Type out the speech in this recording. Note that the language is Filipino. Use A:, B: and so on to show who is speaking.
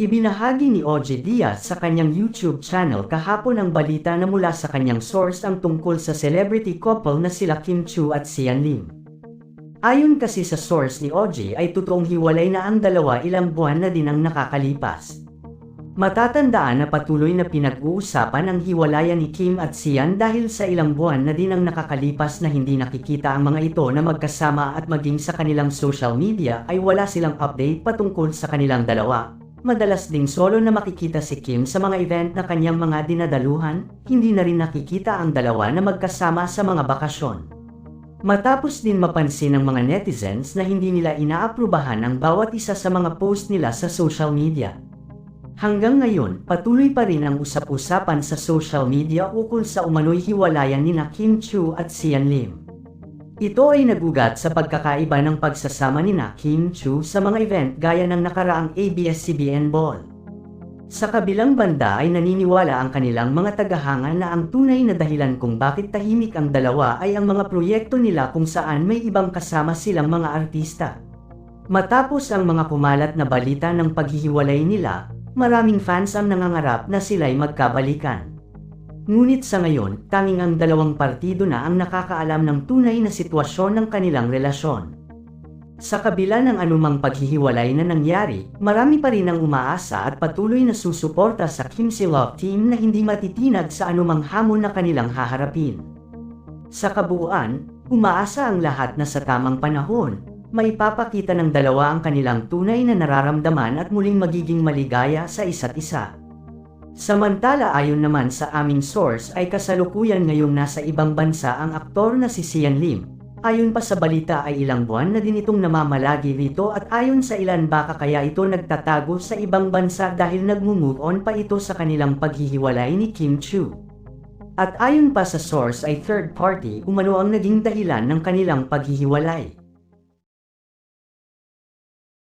A: Ibinahagi ni OJ Diaz sa kanyang YouTube channel kahapon ang balita na mula sa kanyang source ang tungkol sa celebrity couple na sila Kim Chu at Sian Lim. Ayon kasi sa source ni OJ ay totoong hiwalay na ang dalawa ilang buwan na din ang nakakalipas. Matatandaan na patuloy na pinag-uusapan ang hiwalayan ni Kim at Sian dahil sa ilang buwan na din ang nakakalipas na hindi nakikita ang mga ito na magkasama at maging sa kanilang social media ay wala silang update patungkol sa kanilang dalawa. Madalas ding solo na makikita si Kim sa mga event na kanyang mga dinadaluhan, hindi na rin nakikita ang dalawa na magkasama sa mga bakasyon. Matapos din mapansin ng mga netizens na hindi nila inaaprubahan ang bawat isa sa mga post nila sa social media. Hanggang ngayon, patuloy pa rin ang usap-usapan sa social media ukol sa umano'y hiwalayan ni na Kim Chu at Sian Lim. Ito ay nagugat sa pagkakaiba ng pagsasama ni Kim Chu sa mga event gaya ng nakaraang ABS-CBN Ball. Sa kabilang banda ay naniniwala ang kanilang mga tagahanga na ang tunay na dahilan kung bakit tahimik ang dalawa ay ang mga proyekto nila kung saan may ibang kasama silang mga artista. Matapos ang mga kumalat na balita ng paghihiwalay nila, maraming fans ang nangangarap na sila'y magkabalikan. Ngunit sa ngayon, tanging ang dalawang partido na ang nakakaalam ng tunay na sitwasyon ng kanilang relasyon. Sa kabila ng anumang paghihiwalay na nangyari, marami pa rin ang umaasa at patuloy na susuporta sa Kim Si Love Team na hindi matitinag sa anumang hamon na kanilang haharapin. Sa kabuuan, umaasa ang lahat na sa tamang panahon, maipapakita ng dalawa ang kanilang tunay na nararamdaman at muling magiging maligaya sa isa't isa. Samantala ayon naman sa aming source ay kasalukuyan ngayong nasa ibang bansa ang aktor na si Sian Lim. Ayon pa sa balita ay ilang buwan na din itong namamalagi rito at ayon sa ilan baka kaya ito nagtatago sa ibang bansa dahil nag-move on pa ito sa kanilang paghihiwalay ni Kim Chu. At ayon pa sa source ay third party umano ang naging dahilan ng kanilang paghihiwalay.